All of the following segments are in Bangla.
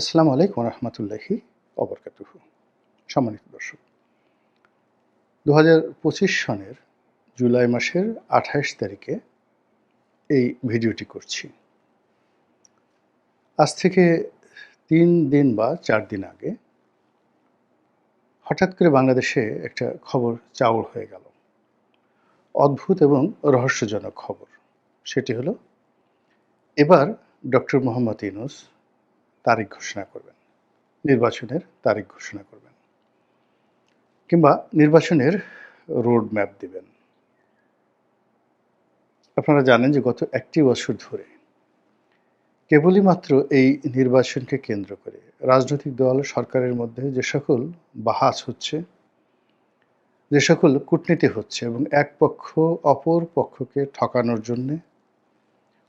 আসসালামু আলাইকুম রহমতুল্লাহি অবরকাতুহ সম্মানিত দর্শক দু হাজার পঁচিশ সনের জুলাই মাসের আঠাইশ তারিখে এই ভিডিওটি করছি। আজ থেকে তিন দিন বা চার দিন আগে হঠাৎ করে বাংলাদেশে একটা খবর চাউর হয়ে গেল। অদ্ভুত এবং রহস্যজনক খবর। সেটি হলো, এবার ডক্টর মোহাম্মদ ইউনুস তারিখ ঘোষণা করবেন। নির্বাচনের তারিখ ঘোষণা করবেন। কিংবা নির্বাচনের রোড ম্যাপ দেবেন। আপনারা জানেন যে গত একটি বছর ধরে কেবলই মাত্র এই নির্বাচনকে কেন্দ্র করে রাজনৈতিক দল, সরকারের মধ্যে যে সকল বাহাস হচ্ছে, যে সকল কূটনীতি হচ্ছে এবং এক পক্ষ অপর পক্ষকে ঠকানোর জন্যে,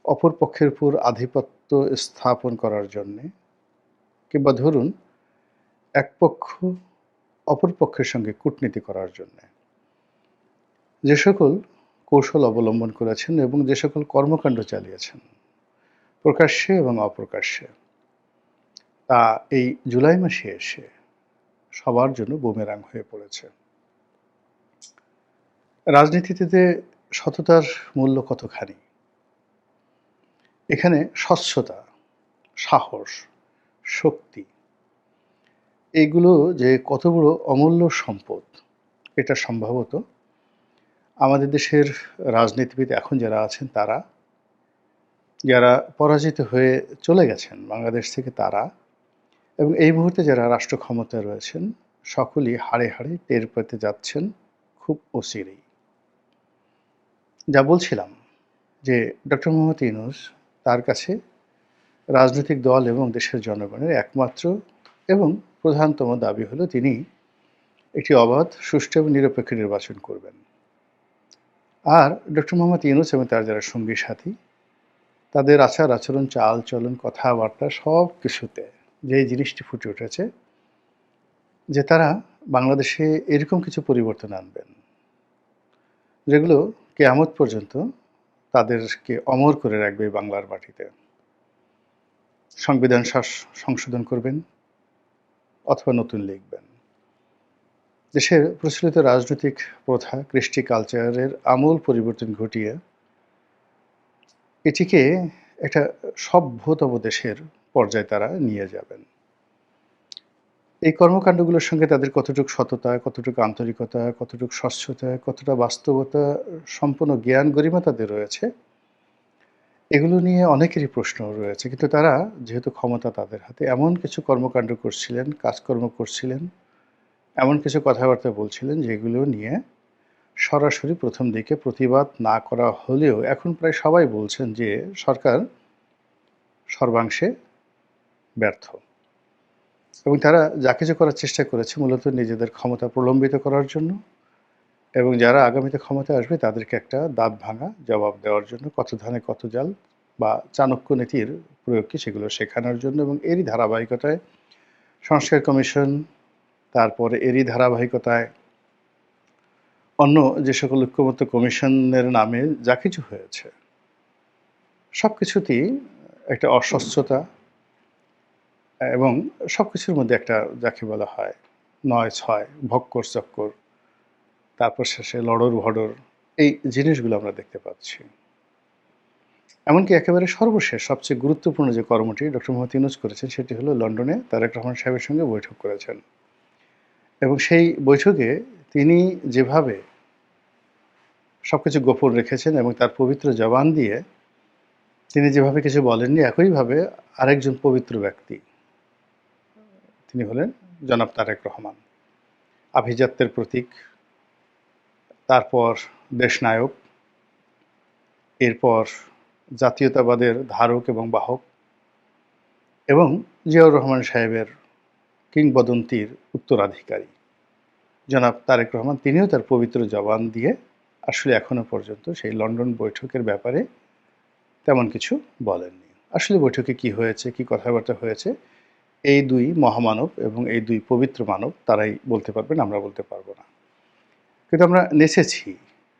অপর পক্ষের উপর আধিপত্য স্থাপন করার জন্যে কিংবা ধরুন এক পক্ষ অপর পক্ষের সঙ্গে কূটনীতি করার জন্য। যে সকল কৌশল অবলম্বন করেছেন এবং যে সকল কর্মকাণ্ড চালিয়েছেন, প্রকাশ্যে এবং অপ্রকাশ্যে, তা এই জুলাই মাসে এসে সবার জন্য বুমেরাং হয়ে পড়েছে। রাজনীতিতে সততার মূল্য কতখানি? এখানে স্বচ্ছতা, সাহস শক্তি। এগুলো যে কত বড় অমূল্য সম্পদ, এটা সম্ভবত আমাদের দেশের রাজনীতিবিদ এখন যারা আছেন তারা, যারা পরাজিত হয়ে চলে গেছেন বাংলাদেশ থেকে তারা, এবং এই মুহূর্তে যারা রাষ্ট্র ক্ষমতায় রয়েছেন, সকলেই হাড়ে হাড়ে টের পেতে যাচ্ছেন খুব অচিরেই। যা বলছিলাম যে ডক্টর মোহাম্মদ ইউনুস তার কাছে রাজনৈতিক দল এবং দেশের জনগণের একমাত্র এবং প্রধানতম দাবি হলো তিনি একটি অবাধ, সুষ্ঠু এবং নিরপেক্ষ নির্বাচন করবেন। আর ডক্টর মোহাম্মদ ইউনুস এবং তার যারা সঙ্গী সাথী, তাদের আচার আচরণ চাল চলন কথাবার্তা সব কিছুতে যে জিনিসটি ফুটে উঠেছে, যে তারা বাংলাদেশে এরকম কিছু পরিবর্তন আনবেন, যেগুলো কেয়ামত পর্যন্ত তাদেরকে অমর করে রাখবে বাংলার মাটিতে। সংবিধান সংশোধন করবেন অথবা নতুন লিখবেন। দেশের প্রচলিত রাজনৈতিক প্রথা, কৃষ্টি কালচারের আমূল পরিবর্তন ঘটিয়ে এটিকে একটা সভ্যতম দেশের পর্যায়ে তারা নিয়ে যাবেন। এই কর্মকাণ্ডগুলোর সঙ্গে তাদের কতটুকু সততা, কতটুকু আন্তরিকতা, কতটুকু স্বচ্ছতা, কতটা বাস্তবতা সম্পূর্ণ জ্ঞান গরিমা তাদের রয়েছে এগুলো নিয়ে অনেকেরই প্রশ্ন রয়েছে। কিন্তু তারা, যেহেতু ক্ষমতা তাদের হাতে, এমন কিছু কর্মকাণ্ড করছিলেন, কাজকর্ম করছিলেন, এমন কিছু কথাবার্তা বলছিলেন, যেগুলো নিয়ে সরাসরি প্রথম দিকে প্রতিবাদ না করা হলেও এখন প্রায় সবাই বলছেন যে, সরকার সর্বাংশে ব্যর্থ। এবং তারা যা কিছু করার চেষ্টা করেছে, মূলত নিজেদের ক্ষমতা প্রলম্বিত করার জন্য। এবং যারা আগামীতে ক্ষমতায় আসবে, তাদেরকে একটা দাঁত ভাঙা, জবাব দেওয়ার জন্য কত ধানে কত জাল বা চাণক্য নীতির প্রয়োগকে সেগুলো শেখানোর জন্য এবং এরই ধারাবাহিকতায় সংস্কার কমিশন, তারপরে এরই ধারাবাহিকতায় অন্য যে সকল ঐক্যমত্য কমিশনের নামে যা কিছু হয়েছে সব কিছুতেই একটা অস্বচ্ছতা এবং সব কিছুর মধ্যে একটা, যাকে বলা হয় নয় ছয় ভক্কর চক্কর তারপর শেষে লড়র ভড়র এই জিনিসগুলো আমরা দেখতে পাচ্ছি। এমনকি একেবারে সর্বশেষ, সবচেয়ে গুরুত্বপূর্ণ যে কর্মটি ডক্টর মোহাম্মদ ইউনুস করেছেন, সেটি হলো লন্ডনে তারেক রহমান সাহেবের সঙ্গে বৈঠক করেছেন। এবং সেই বৈঠকে তিনি যেভাবে সব কিছু গোপন রেখেছেন এবং তার পবিত্র জবান দিয়ে তিনি যেভাবে কিছু বলেননি, একইভাবে আরেকজন পবিত্র ব্যক্তি, তিনি হলেন জনাব তারেক রহমান। আভিজাত্যের প্রতীক তারপর দেশনায়ক, এরপর জাতীয়তাবাদের ধারক এবং বাহক এবং জিয়াউর রহমান সাহেবের কিংবদন্তির উত্তরাধিকারী। জনাব তারেক রহমান, তিনিও তার পবিত্র জবান দিয়ে আসলে এখনও পর্যন্ত সেই লন্ডন বৈঠকের ব্যাপারে তেমন কিছু বলেননি। আসলে বৈঠকে কি হয়েছে, কি কথাবার্তা হয়েছে, এই দুই মহামানব এবং এই দুই পবিত্র মানব তারাই বলতে পারবেন, আমরা বলতে পারব না। কিন্তু আমরা নেচেছি,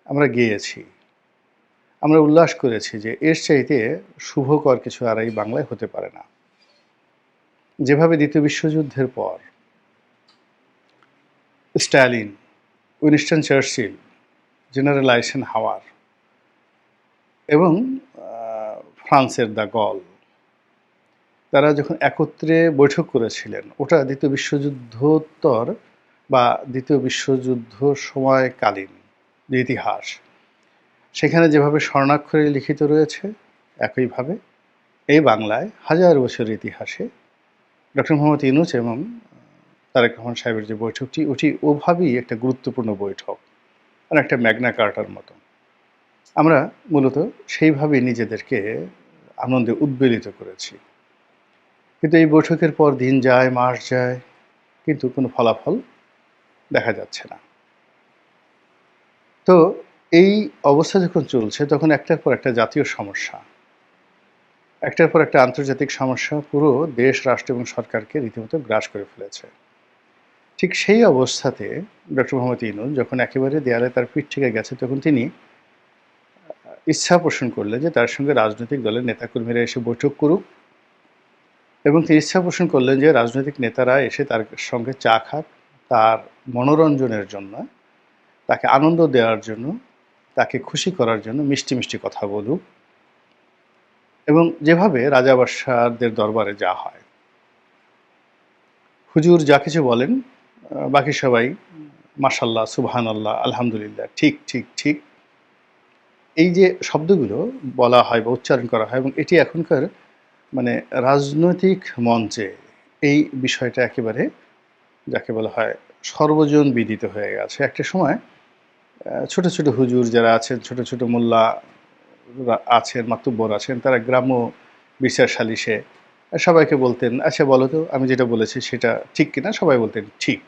আমরা গেয়েছি। আমরা উল্লাস করেছি যে এর চাইতে শুভকর কিছু আর এই বাংলায় হতে পারে না। যেভাবে দ্বিতীয় বিশ্বযুদ্ধের পর স্ট্যালিন, উইনস্টন চার্চিল, জেনারেল আইসেন হাওয়ার এবং ফ্রান্সের দ্য গল, তারা যখন একত্রে বৈঠক করেছিলেন, ওটা দ্বিতীয় বিশ্বযুদ্ধোত্তর বা দ্বিতীয় বিশ্বযুদ্ধ সময়কালীন যে ইতিহাস। সেখানে যেভাবে স্বর্ণাক্ষরে লিখিত রয়েছে, একইভাবে এই বাংলায় হাজার বছরের ইতিহাসে ডক্টর মোহাম্মদ ইনুস এবং তারেক রহমান সাহেবের যে বৈঠকটি, ওটি ওভাবেই একটা গুরুত্বপূর্ণ বৈঠক আর একটা ম্যাগনা কার্টার মতো। আমরা মূলত সেইভাবেই নিজেদেরকে আনন্দে উদ্বেলিত করেছি। কিন্তু এই বৈঠকের পর দিন যায়, মাস যায়, কিন্তু কোনো ফলাফল দেখা যাচ্ছে না। তো এই অবস্থা যখন চলছে, তখন একটার পর একটা জাতীয় সমস্যা। একটার পর একটা আন্তর্জাতিক সমস্যা পুরো দেশ, রাষ্ট্র এবং সরকারকে রীতিমতো গ্রাস করে ফেলেছে। ঠিক সেই অবস্থাতে ডক্টর মোহাম্মদ ইনুল যখন একেবারে দেয়ালে তার পিঠ থেকে গেছে, তখন তিনি ইচ্ছা পোষণ করলেন যে তার সঙ্গে রাজনৈতিক দলের নেতাকর্মীরা এসে বৈঠক করুক এবং তিনি ইচ্ছা পোষণ করলেন যে রাজনৈতিক নেতারা এসে তার সঙ্গে চা খাক। তার মনোরঞ্জনের জন্য, তাকে আনন্দ দেওয়ার জন্য, তাকে খুশি করার জন্য মিষ্টি মিষ্টি কথা বলুক এবং যেভাবে রাজা বাদশাহদের দরবারে যা হয়। হুজুর যা কিছু বলেন বাকি সবাই মাসাল্লাহ সুবহান আল্লাহ আলহামদুলিল্লাহ, ঠিক ঠিক ঠিক। এই যে শব্দগুলো বলা হয় বা উচ্চারণ করা হয় এবং এটি এখনকার মানে রাজনৈতিক মঞ্চে এই বিষয়টা একেবারে যাকে বলা হয় সর্বজন বিদিত হয়ে গেছে। একটা সময় ছোট ছোট হুজুর যারা আছেন, ছোট ছোট মোল্লা আছেন, মাতুব্বর আছেন, তারা গ্রাম্য বিচার সালিশে সবাইকে বলতেন আচ্ছা বলো তো, আমি যেটা বলেছি সেটা ঠিক কিনা? সবাই বলতেন, ঠিক।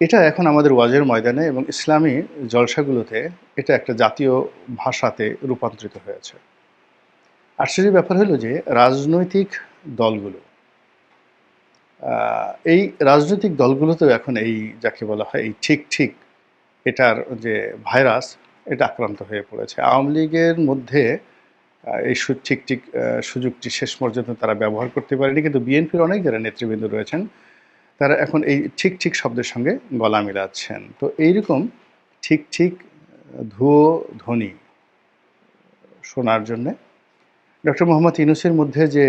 এটা এখন আমাদের ওয়াজের ময়দানে এবং ইসলামী জলসাগুলোতে এটা একটা জাতীয় ভাষাতে রূপান্তরিত হয়েছে। আশ্চর্যের ব্যাপার হলো যে, রাজনৈতিক দলগুলো এই রাজনৈতিক দলগুলোতেও এখন এই যাকে বলা হয় এই ঠিক ঠিক এটার যে ভাইরাস, এটা আক্রান্ত হয়ে পড়েছে। আওয়ামী লীগের মধ্যে এই ঠিক ঠিক সুযোগটি শেষ পর্যন্ত তারা ব্যবহার করতে পারেনি, কিন্তু বিএনপির অনেক যারা নেতৃবৃন্দ রয়েছেন, তারা এখন এই ঠিক ঠিক শব্দের সঙ্গে গলা মিলাচ্ছেন। তো এইরকম ঠিক ঠিক, ধুয়ো ধ্বনি শোনার জন্যে, ডক্টর মোহাম্মদ ইউনুসের মধ্যে যে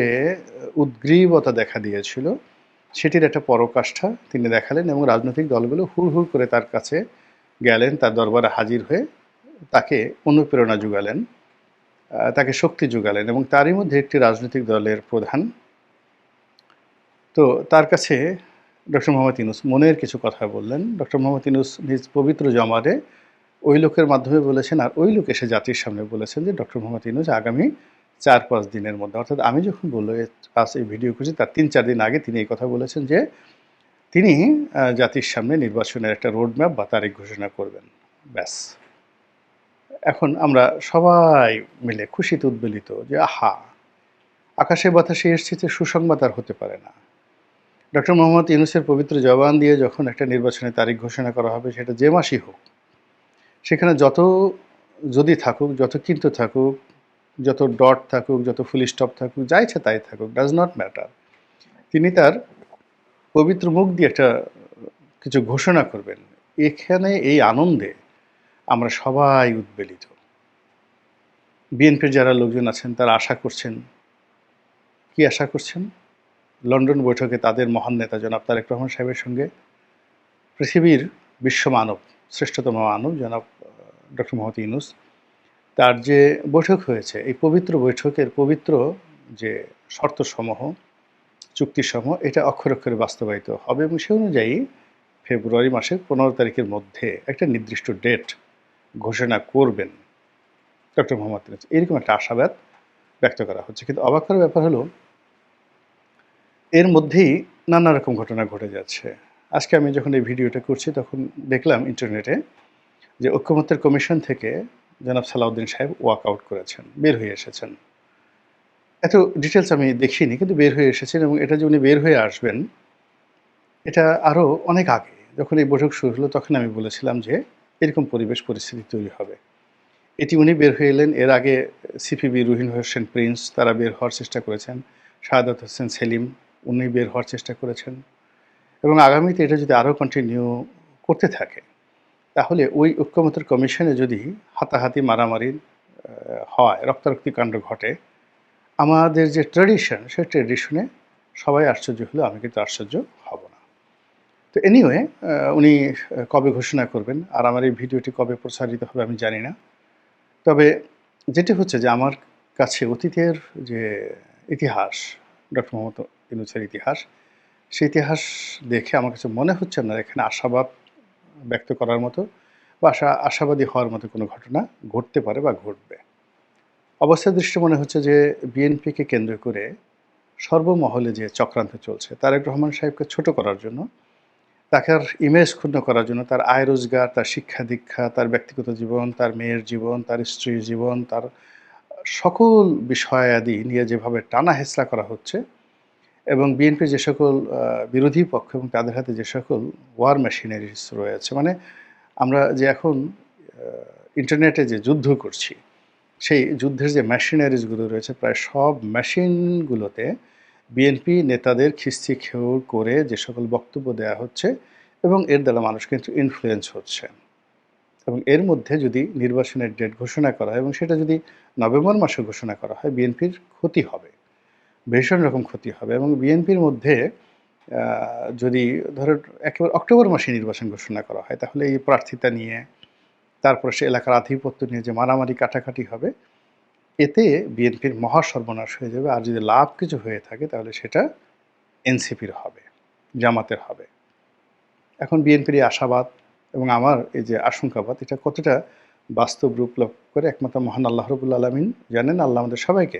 উদ্গ্রীবতা দেখা দিয়েছিল সেটির একটা পরকাষ্ঠা তিনি দেখালেন এবং রাজনৈতিক দলগুলো হুড় হুড় করে তার কাছে গেলেন, তার দরবারে হাজির হয়ে তাকে অনুপ্রেরণা যোগালেন তাকে শক্তি যোগালেন এবং তারই মধ্যে একটি রাজনৈতিক দলের প্রধান। তো তার কাছে ডক্টর মোহাম্মদ ইনুস মনের কিছু কথা বললেন। ডক্টর মোহাম্মদ ইনুস নিজ পবিত্র জমারে ওই লোকের মাধ্যমে বলেছেন আর ওই লোক এসে জাতির সামনে বলেছেন যে, ডক্টর মোহাম্মদ ইনুস আগামী চার পাঁচ দিনের মধ্যে। অর্থাৎ আমি যখন বলল আজ এই ভিডিও করছি তার তিন চার দিন আগে তিনি এই কথা বলেছেন যে, তিনি জাতির সামনে নির্বাচনের একটা রোড ম্যাপ বা তারিখ ঘোষণা করবেন। ব্যাস। এখন আমরা সবাই মিলে খুশিতে উদ্বেলিত যে, আহা! আকাশে বাতাসে এসছে যে সুসংবাদ আর হতে পারে না। ডক্টর মোহাম্মদ ইউনুসের পবিত্র জবান দিয়ে যখন একটা নির্বাচনের তারিখ ঘোষণা করা হবে, সেটা যে মাসই হোক, সেখানে যত যদি থাকুক, যত কিন্তু থাকুক যত ডট থাকুক, যত ফুল স্টপ থাকুক, যা ইচ্ছা তাই থাকুক ডাজ নট ম্যাটার তিনি তার পবিত্র মুখ দিয়ে একটা কিছু ঘোষণা করবেন। এখানে এই আনন্দে আমরা সবাই উদ্বেলিত। বিএনপির যারা লোকজন আছেন, তারা আশা করছেন। কি আশা করছেন? লন্ডন বৈঠকে তাদের মহান নেতা জনাব তারেক রহমান সাহেবের সঙ্গে পৃথিবীর বিশ্ব মানব, শ্রেষ্ঠতম মানব জনাব ডক্টর মোহাম্মদ ইউনুস। তার যে বৈঠক হয়েছে, এই পবিত্র বৈঠকের পবিত্র যে শর্তসমূহ, চুক্তিসমূহ, এটা অক্ষরে অক্ষরে বাস্তবায়িত হবে এবং সে অনুযায়ী ফেব্রুয়ারি মাসের পনেরো তারিখের মধ্যে একটা নির্দিষ্ট ডেট ঘোষণা করবেন ডক্টর মোহাম্মদ ইউনুস এরকম একটা আশাবাদ ব্যক্ত করা হচ্ছে। কিন্তু অবাক করার ব্যাপার হলো, এর মধ্যেই নানা রকম ঘটনা ঘটে যাচ্ছে। আজকে আমি যখন এই ভিডিওটা করছি, তখন দেখলাম ইন্টারনেটে যে ঐক্যমত্যের কমিশন থেকে জনাব সালাউদ্দিন সাহেব ওয়াক আউট করেছেন, বের হয়ে এসেছেন। এত ডিটেলস আমি দেখিনি, কিন্তু বের হয়ে এসেছেন এবং এটা যে উনি বের হয়ে আসবেন, এটা আরও অনেক আগে, যখন এই বৈঠক শুরু হলো, তখন আমি বলেছিলাম যে এরকম পরিবেশ পরিস্থিতি তৈরি হবে। এটি উনি বের হয়ে এলেন, এর আগে সিপিবি রুহিন হোসেন প্রিন্স তারা বের হওয়ার চেষ্টা করেছেন, শাহাদাত হোসেন সেলিম উনি বের হওয়ার চেষ্টা করেছেন। এবং আগামীতে এটা যদি আরও কন্টিনিউ করতে থাকে তাহলে ওই ঐক্যমতের কমিশনে যদি হাতাহাতি মারামারি হয়, রক্তারক্তি কাণ্ড ঘটে, আমাদের যে ট্র্যাডিশন সেই ট্র্যাডিশনে সবাই আশ্চর্য হলেও আমি কিন্তু আশ্চর্য হব না। তো এনিওয়ে উনি কবে ঘোষণা করবেন আর আমার এই ভিডিওটি কবে প্রচারিত হবে আমি জানি না। তবে যেটি হচ্ছে যে আমার কাছে অতীতের যে ইতিহাস, ডক্টর মোহাম্মদ ইউনুসের ইতিহাস, সেই ইতিহাস দেখে আমার কাছে মনে হচ্ছে না এখানে আশাবাদ ব্যক্ত করার মতো বা আশা, আশাবাদী হওয়ার মতো কোনো ঘটনা ঘটতে পারে বা ঘটবে। অবস্থার দৃষ্টি মনে হচ্ছে যে বিএনপিকে কেন্দ্র করে সর্বমহলে যে চক্রান্ত চলছে, তারেক রহমান সাহেবকে ছোট করার জন্য, তাকে আর ইমেজ ক্ষুণ্ণ করার জন্য, তার আয় রোজগার, তার শিক্ষা দীক্ষা, তার ব্যক্তিগত জীবন, তার মেয়ের জীবন, তার স্ত্রীর জীবন, তার সকল বিষয়াদি নিয়ে যেভাবে টানা হেঁচড়া করা হচ্ছে এবং বিএনপির যে সকল বিরোধী পক্ষ এবং তাদের হাতে যে সকল ওয়ার মেশিনারিজ রয়েছে মানে আমরা যে এখন ইন্টারনেটে যে যুদ্ধ করছি, সেই যুদ্ধের যে মেশিনারিজগুলো রয়েছে, প্রায় সব মেশিনগুলোতে বিএনপি নেতাদের খিস্তি খেউর করে যে সকল বক্তব্য দেওয়া হচ্ছে এবং এর দ্বারা মানুষ কিন্তু ইনফ্লুয়েন্স হচ্ছে। এবং এর মধ্যে যদি নির্বাচনের ডেট ঘোষণা করা হয় এবং সেটা যদি নভেম্বর মাসে ঘোষণা করা হয়, বিএনপির ক্ষতি হবে। ভীষণ রকম ক্ষতি হবে এবং বিএনপির মধ্যে যদি ধরো একেবারে অক্টোবর মাসে নির্বাচন ঘোষণা করা হয়, তাহলে এই প্রার্থিতা নিয়ে, তারপরে সে এলাকার আধিপত্য নিয়ে যে মারামারি কাটাকাটি হবে, এতে বিএনপির মহা সর্বনাশ হয়ে যাবে। আর যদি লাভ কিছু হয়ে থাকে, তাহলে সেটা এনসিপির হবে, জামাতের হবে। এখন বিএনপির এই আশাবাদ এবং আমার এই যে আশঙ্কাবাদ, এটা কতটা বাস্তব রূপ লাভ করে? একমাত্র মহান আল্লাহ রবুল্লা আলমিন জানেন, আল্লাহ আমাদের সবাইকে